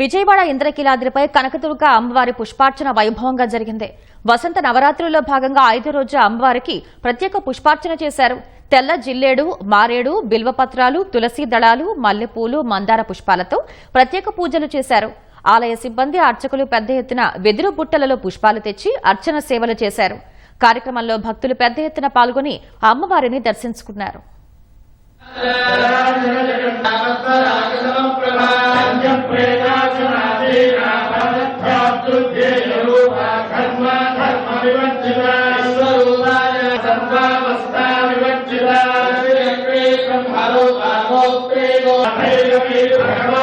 విజయవాడ ఇంద్రకీలాద్రిపై కనకదుర్గ అమ్మవారి పుష్పార్చన వైభవంగా జరిగింది. వసంత నవరాత్రుల్లో భాగంగా ఐదో రోజు అమ్మవారికి ప్రత్యేక పుష్పార్చన చేశారు. తెల్ల జిల్లేడు మారేడు బిల్వపత్రాలు తులసి దళాలు మల్లెపూలు మందార పుష్పాలతో ప్రత్యేక పూజలు చేశారు. ఆలయ సిబ్బంది అర్చకులు పెద్ద ఎత్తున వెదురు బుట్టలలో పుష్పాలు తెచ్చి అర్చన సేవలు చేశారు. కార్యక్రమంలో భక్తులు పెద్ద ఎత్తున పాల్గొని అమ్మవారిని దర్శించుకున్నారు. सर्वावस्था विवर्जिता श्रीयक्वे ब्रह्मरो कामोक्वे गोपैरवे भगव